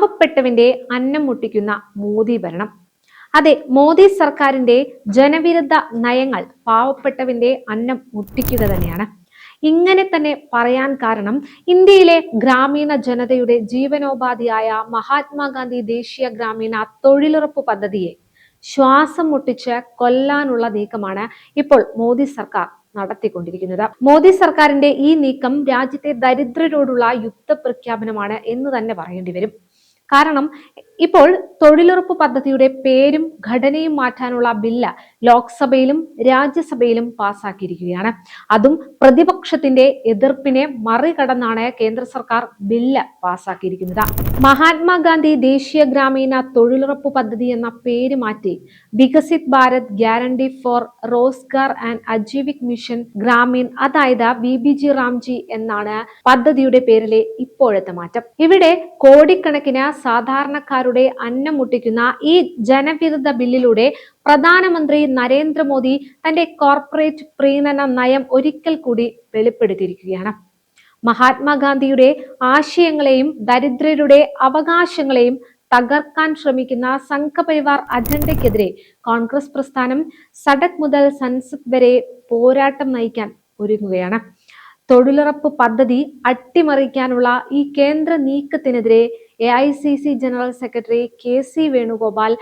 പാവപ്പെട്ടവന്റെ അന്നം മുട്ടിക്കുന്ന മോദി ഭരണം. അതെ മോദി സർക്കാരിന്റെ ജനവിരുദ്ധ നയങ്ങൾ പാവപ്പെട്ടവന്റെ അന്നം മുട്ടിക്കുക തന്നെയാണ്. ഇങ്ങനെ തന്നെ പറയാൻ കാരണം ഇന്ത്യയിലെ ഗ്രാമീണ ജനതയുടെ ജീവനോപാധിയായ മഹാത്മാഗാന്ധി ദേശീയ ഗ്രാമീണ തൊഴിലുറപ്പ് പദ്ധതിയെ ശ്വാസം മുട്ടിച്ച് കൊല്ലാനുള്ള നീക്കമാണ് ഇപ്പോൾ മോദി സർക്കാർ നടത്തിക്കൊണ്ടിരിക്കുന്നത്. മോദി സർക്കാരിന്റെ ഈ നീക്കം രാജ്യത്തെ ദരിദ്രരോടുള്ള യുദ്ധ പ്രഖ്യാപനമാണ് എന്ന് തന്നെ പറയേണ്ടി വരും. കാരണം ഇപ്പോൾ തൊഴിലുറപ്പ് പദ്ധതിയുടെ പേരും ഘടനയും മാറ്റാനുള്ള ബില്ല് ലോക്സഭയിലും രാജ്യസഭയിലും പാസാക്കിയിരിക്കുകയാണ്. അതും പ്രതിപക്ഷത്തിന്റെ എതിർപ്പിനെ മറികടന്നാണ് കേന്ദ്ര സർക്കാർ ബില്ല് പാസാക്കിയിരിക്കുന്നത്. മഹാത്മാഗാന്ധി ദേശീയ ഗ്രാമീണ തൊഴിലുറപ്പ് പദ്ധതി എന്ന പേര് മാറ്റി Viksit Bharat guarantee for Rozgar and Ajeevika mission Gramin അതായത് വി ബി ജി റാംജി എന്നാണ് പദ്ധതിയുടെ പേരിലെ ഇപ്പോഴത്തെ മാറ്റം. ഇവിടെ കോടിക്കണക്കിന് സാധാരണക്കാരുടെ അന്നം മുട്ടിക്കുന്ന ഈ ജനവിരുദ്ധ ബില്ലിലൂടെ പ്രധാനമന്ത്രി നരേന്ദ്രമോദി തന്റെ കോർപ്പറേറ്റ് പ്രീണന നയം ഒരിക്കൽ കൂടി വെളിപ്പെടുത്തിയിരിക്കുകയാണ്. മഹാത്മാഗാന്ധിയുടെ ആശയങ്ങളെയും ദരിദ്രരുടെ അവകാശങ്ങളെയും തകർക്കാൻ ശ്രമിക്കുന്ന സംഘപരിവാർ അജണ്ടയ്ക്കെതിരെ കോൺഗ്രസ് പ്രസ്ഥാനം സഡക് മുതൽ സൻസദ് വരെ പോരാട്ടം നയിക്കാൻ ഒരുങ്ങുകയാണ്. തൊഴിലുറപ്പ് പദ്ധതി അട്ടിമറിക്കാനുള്ള ഈ കേന്ദ്ര നീക്കത്തിനെതിരെ A I C C general secretary K C Venugopal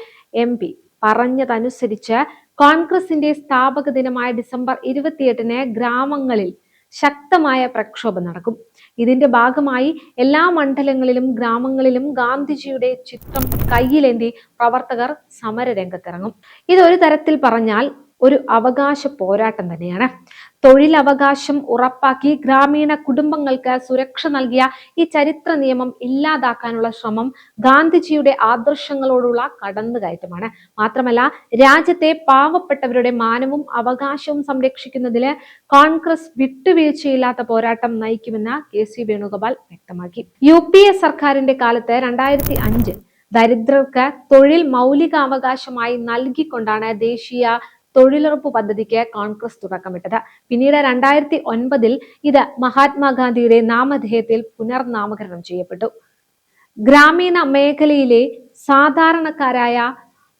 M P പറഞ്ഞതനുസരിച്ച് കോൺഗ്രസിന്റെ സ്ഥാപക ദിനമായ ഡിസംബർ ഇരുപത്തിയെട്ടിന് ഗ്രാമങ്ങളിൽ ശക്തമായ പ്രക്ഷോഭം നടക്കും. ഇതിന്റെ ഭാഗമായി എല്ലാ മണ്ഡലങ്ങളിലും ഗ്രാമങ്ങളിലും ഗാന്ധിജിയുടെ ചിത്രം കയ്യിലേന്തി പ്രവർത്തകർ സമരരംഗത്തിറങ്ങും. ഇതൊരു തരത്തിൽ പറഞ്ഞാൽ ഒരു അവകാശ പോരാട്ടം തന്നെയാണ്. തൊഴിലവകാശം ഉറപ്പാക്കി ഗ്രാമീണ കുടുംബങ്ങൾക്ക് സുരക്ഷ നൽകിയ ഈ ചരിത്ര നിയമം ഇല്ലാതാക്കാനുള്ള ശ്രമം ഗാന്ധിജിയുടെ ആദർശങ്ങളോടുള്ള കടന്നുകയറ്റമാണ്. മാത്രമല്ല രാജ്യത്തെ പാവപ്പെട്ടവരുടെ മാനവും അവകാശവും സംരക്ഷിക്കുന്നതിൽ കോൺഗ്രസ് വിട്ടുവീഴ്ചയില്ലാത്ത പോരാട്ടം നയിക്കുമെന്ന് കെ സി വേണുഗോപാൽ വ്യക്തമാക്കി. യു പി എ സർക്കാരിന്റെ കാലത്ത് രണ്ടായിരത്തി അഞ്ച് ദരിദ്രർക്ക് തൊഴിൽ മൗലികാവകാശമായി നൽകിക്കൊണ്ടാണ് ദേശീയ തൊഴിലുറപ്പ് പദ്ധതിക്ക് കോൺഗ്രസ് തുടക്കമിട്ടത്. പിന്നീട് രണ്ടായിരത്തി ഒൻപതിൽ ഇത് മഹാത്മാഗാന്ധിയുടെ നാമധേയത്തിൽ പുനർനാമകരണം ചെയ്യപ്പെട്ടു. ഗ്രാമീണ മേഖലയിലെ സാധാരണക്കാരായ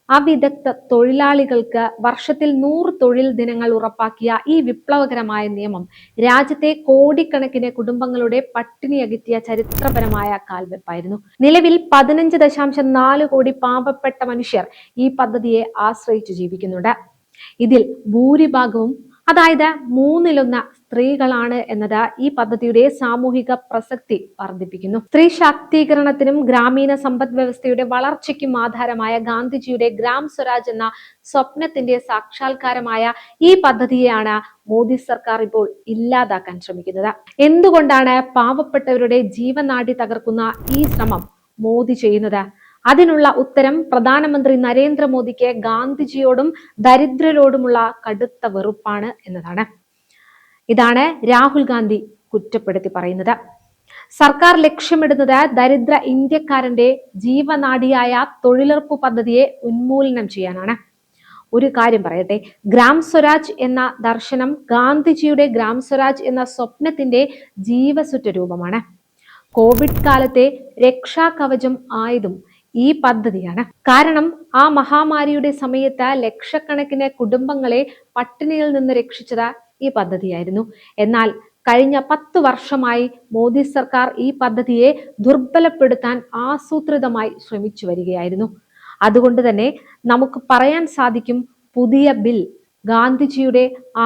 അവിദഗ്ധ തൊഴിലാളികൾക്ക് വർഷത്തിൽ നൂറ് തൊഴിൽ ദിനങ്ങൾ ഉറപ്പാക്കിയ ഈ വിപ്ലവകരമായ നിയമം രാജ്യത്തെ കോടിക്കണക്കിന് കുടുംബങ്ങളുടെ പട്ടിണി അകറ്റിയ ചരിത്രപരമായ കാൽവെപ്പായിരുന്നു. നിലവിൽ പതിനഞ്ച് ദശാംശം നാല് കോടി പാവപ്പെട്ട മനുഷ്യർ ഈ പദ്ധതിയെ ആശ്രയിച്ചു ജീവിക്കുന്നുണ്ട്. ഇതിൽ ഭൂരിഭാഗവും അതായത് മൂന്നിലൊന്ന് സ്ത്രീകളാണ് എന്നത് ഈ പദ്ധതിയുടെ സാമൂഹിക പ്രസക്തി വർദ്ധിപ്പിക്കുന്നു. സ്ത്രീ ശാക്തീകരണത്തിനും ഗ്രാമീണ സമ്പദ് വ്യവസ്ഥയുടെ വളർച്ചയ്ക്കും ആധാരമായ ഗാന്ധിജിയുടെ ഗ്രാം സ്വരാജ് എന്ന സ്വപ്നത്തിന്റെ സാക്ഷാത്കാരമായ ഈ പദ്ധതിയെയാണ് മോദി സർക്കാർ ഇപ്പോൾ ഇല്ലാതാക്കാൻ ശ്രമിക്കുന്നത്. എന്തുകൊണ്ടാണ് പാവപ്പെട്ടവരുടെ ജീവനാടി തകർക്കുന്ന ഈ ശ്രമം മോദി ചെയ്യുന്നത്? അതിനുള്ള ഉത്തരം പ്രധാനമന്ത്രി നരേന്ദ്രമോദിക്ക് ഗാന്ധിജിയോടും ദരിദ്രരോടുമുള്ള കടുത്ത വെറുപ്പാണ് എന്നതാണ്. ഇതാണ് രാഹുൽ ഗാന്ധി കുറ്റപ്പെടുത്തി പറയുന്നത്. സർക്കാർ ലക്ഷ്യമിടുന്നത് ദരിദ്ര ഇന്ത്യക്കാരന്റെ ജീവനാഡിയായ തൊഴിലുറപ്പ് പദ്ധതിയെ ഉന്മൂലനം ചെയ്യാനാണ്. ഒരു കാര്യം പറയട്ടെ ഗ്രാം സ്വരാജ് എന്ന ദർശനം ഗാന്ധിജിയുടെ ഗ്രാം സ്വരാജ് എന്ന സ്വപ്നത്തിന്റെ ജീവസുറ്റ രൂപമാണ്. കോവിഡ് കാലത്തെ രക്ഷാകവചം ആയതും ഈ പദ്ധതിയാണ്. കാരണം ആ മഹാമാരിയുടെ സമയത്ത് ലക്ഷക്കണക്കിന് കുടുംബങ്ങളെ പട്ടിണിയിൽ നിന്ന് രക്ഷിച്ചത് ഈ പദ്ധതിയായിരുന്നു. എന്നാൽ കഴിഞ്ഞ പത്ത് വർഷമായി മോദി സർക്കാർ ഈ പദ്ധതിയെ ദുർബലപ്പെടുത്താൻ ആസൂത്രിതമായി ശ്രമിച്ചു വരികയായിരുന്നു. അതുകൊണ്ട് തന്നെ നമുക്ക് പറയാൻ സാധിക്കും പുതിയ ബിൽ ഗാന്ധിജിയുടെ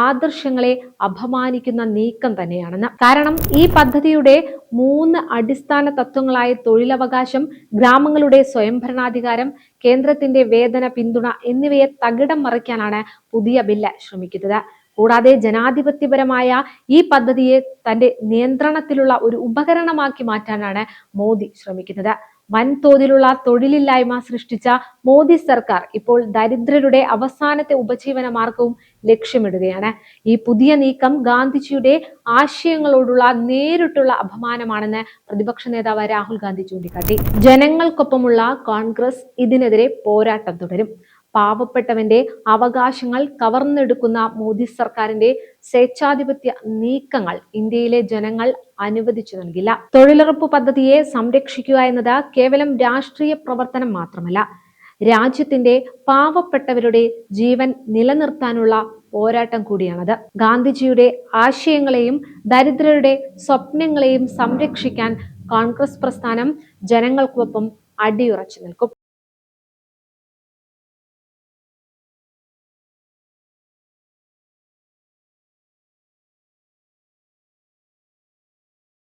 ആദർശങ്ങളെ അപമാനിക്കുന്ന നീക്കം തന്നെയാണെന്ന്. കാരണം ഈ പദ്ധതിയുടെ മൂന്ന് അടിസ്ഥാന തത്വങ്ങളായ തൊഴിലവകാശം ഗ്രാമങ്ങളുടെ സ്വയംഭരണാധികാരം കേന്ദ്രത്തിന്റെ വേതന പിന്തുണ എന്നിവയെ തകിടം മറിക്കാനാണ് പുതിയ ബില്ല് ശ്രമിക്കുന്നത്. കൂടാതെ ജനാധിപത്യപരമായ ഈ പദ്ധതിയെ തന്റെ നിയന്ത്രണത്തിലുള്ള ഒരു ഉപകരണമാക്കി മാറ്റാനാണ് മോദി ശ്രമിക്കുന്നത്. വൻതോതിലുള്ള തൊഴിലില്ലായ്മ സൃഷ്ടിച്ച മോദി സർക്കാർ ഇപ്പോൾ ദരിദ്രരുടെ അവസാനത്തെ ഉപജീവന മാർഗവും ലക്ഷ്യമിടുകയാണ്. ഈ പുതിയ നീക്കം ഗാന്ധിജിയുടെ ആശയങ്ങളോടുള്ള നേരിട്ടുള്ള അപമാനമാണെന്ന് പ്രതിപക്ഷ നേതാവ് രാഹുൽ ഗാന്ധി ചൂണ്ടിക്കാട്ടി. ജനങ്ങൾക്കൊപ്പമുള്ള കോൺഗ്രസ് ഇതിനെതിരെ പോരാട്ടം തുടരും. പാവപ്പെട്ടവന്റെ അവകാശങ്ങൾ കവർന്നെടുക്കുന്ന മോദി സർക്കാരിന്റെ സ്വേച്ഛാധിപത്യ നീക്കങ്ങൾ ഇന്ത്യയിലെ ജനങ്ങൾ അനുവദിച്ചു നൽകില്ല. തൊഴിലുറപ്പ് പദ്ധതിയെ സംരക്ഷിക്കുക എന്നത് കേവലം രാഷ്ട്രീയ പ്രവർത്തനം മാത്രമല്ല രാജ്യത്തിന്റെ പാവപ്പെട്ടവരുടെ ജീവൻ നിലനിർത്താനുള്ള പോരാട്ടം കൂടിയാണത്. ഗാന്ധിജിയുടെ ആശയങ്ങളെയും ദരിദ്രരുടെ സ്വപ്നങ്ങളെയും സംരക്ഷിക്കാൻ കോൺഗ്രസ് പ്രസ്ഥാനം ജനങ്ങൾക്കൊപ്പം അടിയുറച്ചു നിൽക്കും.